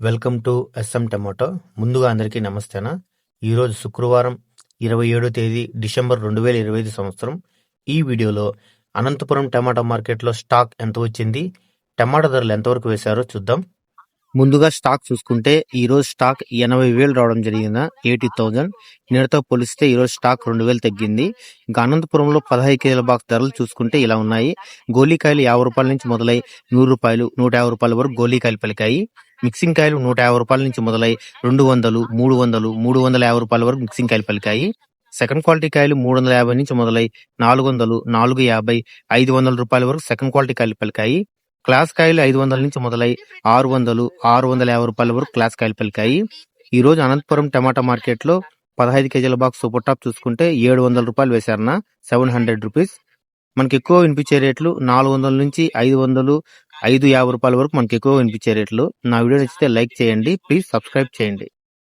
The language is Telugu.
Welcome to S M tomato. ముందుగా అందరికీ నమస్తేనా. ఈరోజు శుక్రవారం ఇరవై ఏడో తేదీ డిసెంబర్ రెండు వేల ఇరవై ఐదు సంవత్సరం. ఈ వీడియోలో అనంతపురం టమాటా మార్కెట్లో స్టాక్ ఎంత వచ్చింది టమాటా ధరలు ఎంతవరకు వేశారో చూద్దాం. ముందుగా స్టాక్ చూసుకుంటే ఈరోజు స్టాక్ ఎనభై వేలు రావడం జరిగింది ఎయిటీ థౌజండ్. నిన్నతో పోలిస్తే ఈరోజు స్టాక్ రెండు వేలు తగ్గింది. ఇంకా అనంతపురంలో పదహైదు కేజీల బాక్స్ ధరలు చూసుకుంటే ఇలా ఉన్నాయి. గోలీకాయలు యాభై రూపాయల నుంచి మొదలై నూరు రూపాయలు నూట యాభై రూపాయల వరకు గోలీకాయలు పలికాయి. మిక్సింగ్ కాయలు నూట యాభై రూపాయల నుంచి మొదలై రెండు వందలు మూడు వందలు మూడు వందల యాభై రూపాయల వరకు మిక్సింగ్ కాయలు పలికాయి. సెకండ్ క్వాలిటీ కాయలు మూడు వందల యాభై నుంచి మొదలై నాలుగు వందలు నాలుగు యాభై ఐదు వందల రూపాయల వరకు సెకండ్ క్వాలిటీ కాయలు పలికాయి. క్లాస్ కాయలు ఐదు వందల నుంచి మొదలై ఆరు వందలు ఆరు వందల యాభై రూపాయల వరకు క్లాస్ కాయలు పలికాయి. ఈ రోజు అనంతపురం టమాటా మార్కెట్లో పదహైదు కేజీల బాక్స్ సూపర్ టాప్ చూసుకుంటే ఏడు వందల రూపాయలు వేశారన్న సెవెన్ హండ్రెడ్ రూపీస్. మనకి ఎక్కువ వినిపించే రేట్లు నాలుగు వందల నుంచి ఐదు వందలు ఐదు యాభై రూపాయల వరకు మనకి ఎక్కువ వినిపించే రేట్లు. నా వీడియో నచ్చితే లైక్ చేయండి. ప్లీజ్ సబ్స్క్రైబ్ చేయండి.